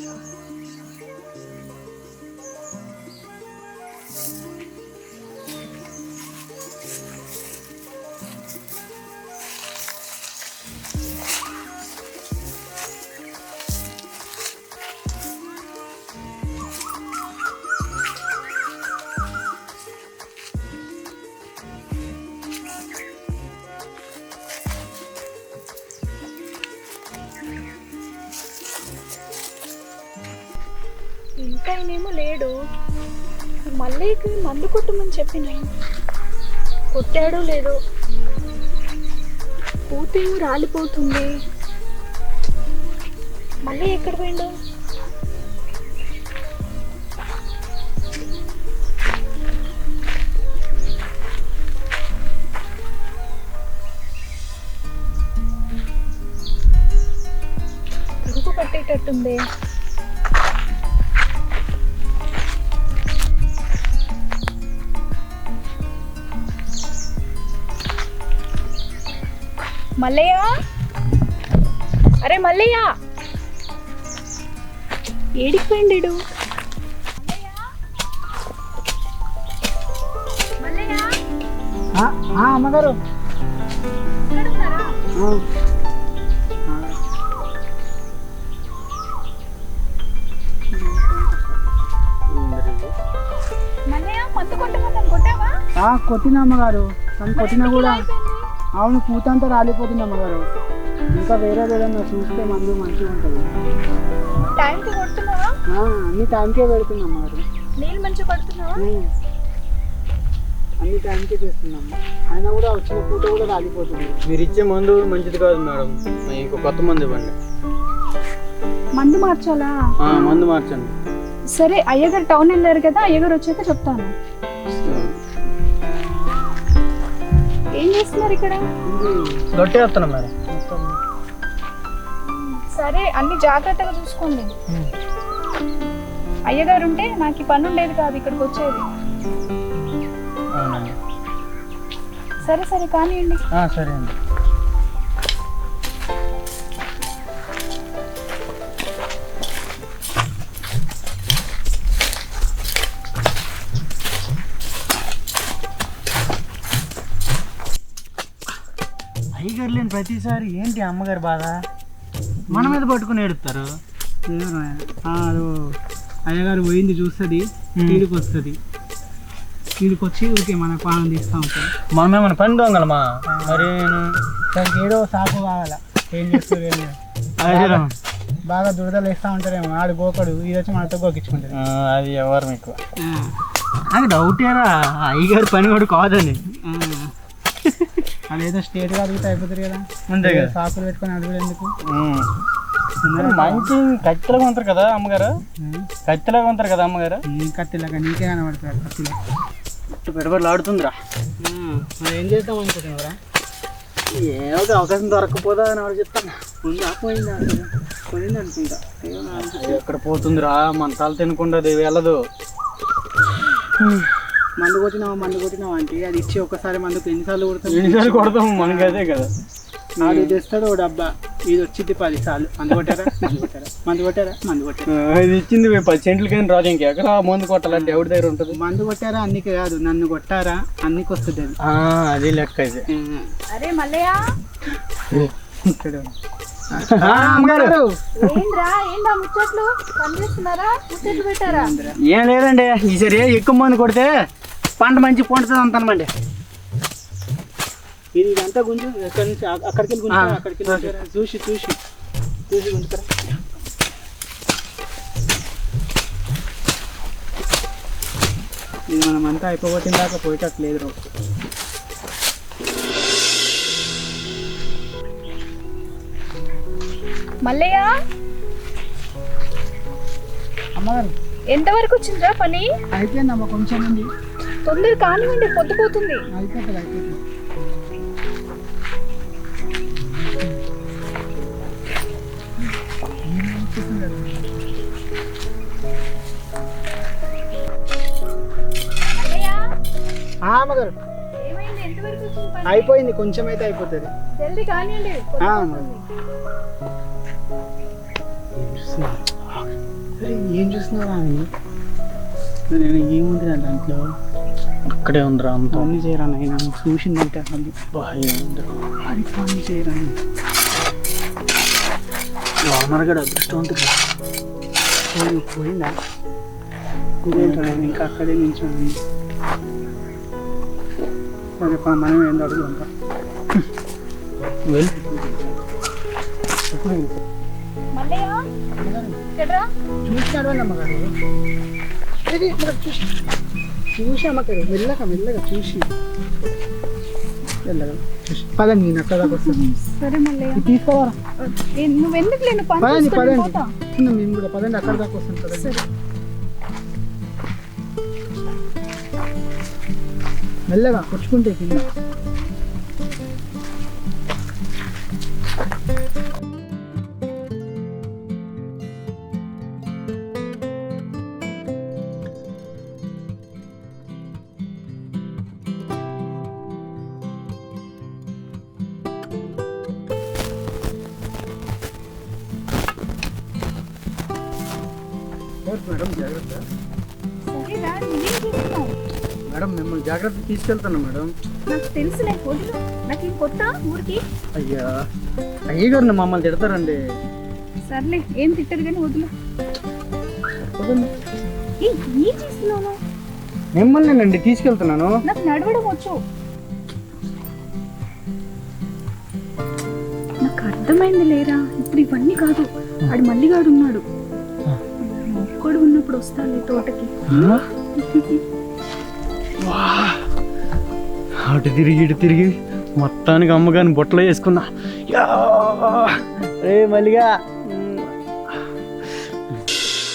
下来。ఇంకా ఆయనేమో లేడు మళ్ళీకి మందు కొట్టమని చెప్పిన. కొట్టాడో లేదో. పూతేమో రాలిపోతుంది. మళ్ళీ ఎక్కడ పోయిండు? పురుగు పట్టేటట్టుంది. మల్లయ్య? అరే మల్లయ్య! ఏడికి పోయిండు అమ్మగారు. కొట్టిన అమ్మగారు. కానీ కొట్టినా కూడా అవును పూత అంతా రాలిపోతుంది అమ్మగారు. ఇంకా వేరే ఏదైనా చూస్తే మందు మంచిగా ఉంటుంది. టైంకి కొడుతున్నావా? ఆ, అన్ని టైంకే పెడుతుంది అమ్మగారు. నీళ్ళు మంచిగా పడుతున్నావా. అన్ని టైంకే చేస్తున్నాము అయినా కూడా వచ్చిన పూట కూడా రాలిపోతుంది. మీరు ఇచ్చే మందు మంచిది కాదు మేడం. ఇంకో కొత్త మందు ఇవ్వండి. మందు మార్చాలా? ఆ, మందు మార్చండి. సరే అయ్యగారు టౌన్ వెళ్ళారు కదా అయ్యగారు వచ్చాక చెప్తాను. ఏం చేస్తున్నారు ఇక్కడ? దొట్టేస్తున్నాం మేడం సరే అన్ని జాగ్రత్తగా చూసుకోండి. అయ్యగారు ఉంటే నాకు ఈ పని ఉండేది కాదు ఇక్కడికి వచ్చేది. సరే సరే కానివ్వండి సరే అండి. లేని ప్రతిసారి ఏంటి అమ్మగారు బాధ? మన మీద పట్టుకుని ఏడుస్తారు. అయ్యగారు పోయింది చూస్తుంది కీడుకు వస్తుంది. కీడుకు వచ్చి ఊరికే మన పానం తీస్తూ ఉంటుంది మనమేమన్నా పని దొంగలమా? మరి దానికి ఏదో సాకు కావాలా? ఏం చేస్తారు లేదు. బాగా దురదలు వేస్తూ ఉంటారేమో ఆడు గోకడు ఇది వచ్చి మనతో గోకించుకుంటారు అది ఎవరు మీకు? నాకు డౌట్ ఏరా అయ్యగారు పని కూడా కాదని అది ఏదో స్టేట్గా అడిగితే అయిపోతుంది కదా. అంతే కదా. సాకులు పెట్టుకొని అడుగుడు ఎందుకు? మంచి కత్తిలాగా ఉంటారు కదా అమ్మగారు. కత్తిలాగా ఉంటారు కదా అమ్మగారు? కత్తిలాగా నీకే కనబడతారు కత్తిలో. పెడబడులు ఆడుతుందిరా ఏం చేద్దాం అనుకుంటున్నారా ఏదో అవకాశం దొరకపోదా అని ఆడు చెప్తాను ఉందా పోయిందా? అసలు? పోయింది అనుకుంటా. ఏమో. ఎక్కడ పోతుందిరా? మన తల తినకుండా అది వెళ్ళదు. మందు కొట్టినావా మందు కొట్టినావా అంటే అది ఇచ్చి ఒకసారి మందుకు ఎన్నిసార్లు కొడతాం? ఎన్నిసార్లు కొడతాం మనకి అదే కదా. నాలుగు తెస్తాడు ఓ డబ్బా. ఇది వచ్చింది పది సార్లు మందు కొట్టారా? మందు కొట్టారా? మందు కొట్టారా? మందు కొట్టారా? ఇది ఇచ్చింది మేము పది సెంట్లకైనా రాదు ఇంకెక్కడ మందు కొట్టాలంటే ఎవరి దగ్గర ఉంటుంది? మందు కొట్టారా? అన్నికి కాదు. నన్ను కొట్టారా? అన్నికి వస్తుంది అది. ఆ, అది లెక్క ఇది అరే మల్లయ్య. ఏం లేదండి. ఈసారి ఎక్కువ మంది కొడితే పంట మంచి పండుతుంది అంటామండి ఇది ఇదంతా గుంజు ఎక్కడి నుంచి అక్కడికి వెళ్ళి గుంజుతారా? అక్కడికి వెళ్ళి? చూసి చూసి. చూసి గుంజుతారా? ఇది మనం అంతా అయిపోగొట్టిన దాకా పోయేటట్టు లేదు రో. మల్లయ్య? అమ్మగారు. ఎంతవరకు వచ్చిందిరా పని? అయిపోయిందమ్మ కొంచెం ఉంది. తొందర కానివ్వండి పొద్దుపోతుంది. అయిపోయింది కొంచెం అయితే అయిపోతుంది. జల్దీ కానివ్వండి ఏం చూస్తున్నారా అని నేను ఏముంది దాంట్లో? అక్కడే ఉందిరా అంత. పని చేయరా నాయన? చూసిందంటే అసలు బాగా అది పని చేయరా ఓనర్ గడ అదృష్టవంతుడు పోయి పోయిందా? ఇంకా అక్కడే నిల్చొని. సరే పా, మనం ఏందో వెళ్ళి. చూసినాడు అమ్మగారు? చూసి. చూసి అమ్మగారు మెల్లగా మెల్లగా చూసి. మెల్లగా. చూసి పదండి నేను అక్కడ దాకా వస్తాను సరే మల్లయ్య. ఇది తీసుకోవాలా? ఏ, నువ్వు ఎందుకు లేను పని పదండి చూసుకొని పదండి. పోతా? చిన్న మేము కూడా పదండి అక్కడ దాకా వస్తాను పదండి సరే. మెల్లగా కొట్టుకుంటే కింద. మేడం జాగ్రత్త. మేడం మిమ్మల్ని జాగ్రత్త తీసుకెళ్తాను మేడం. నాకు తెలుసులే వదిలు నాకు కొత్త ఊరికి. అయ్యా అయ్యగారు మమ్మల్ని తిడతారండి. సర్లే ఏం తిట్టరు కానీ వదిలు. ఏ ఏం చేస్తున్నావు? మిమ్మల్ని నండి తీసుకెళ్తున్నాను. నాకు నడవడం వచ్చు. నాకు అర్థమైంది లేరా? ఇప్పుడు ఇవన్నీ కాదు. ఆడు మల్లిగాడు ఉన్నాడు. ఒక్కడు ఉన్నప్పుడు వస్తాను తోటకి. అటు తిరిగి ఇటు తిరిగి. మొత్తానికి అమ్మగాని బొట్టలో వేసుకున్నా. యా! రే మల్లిగా.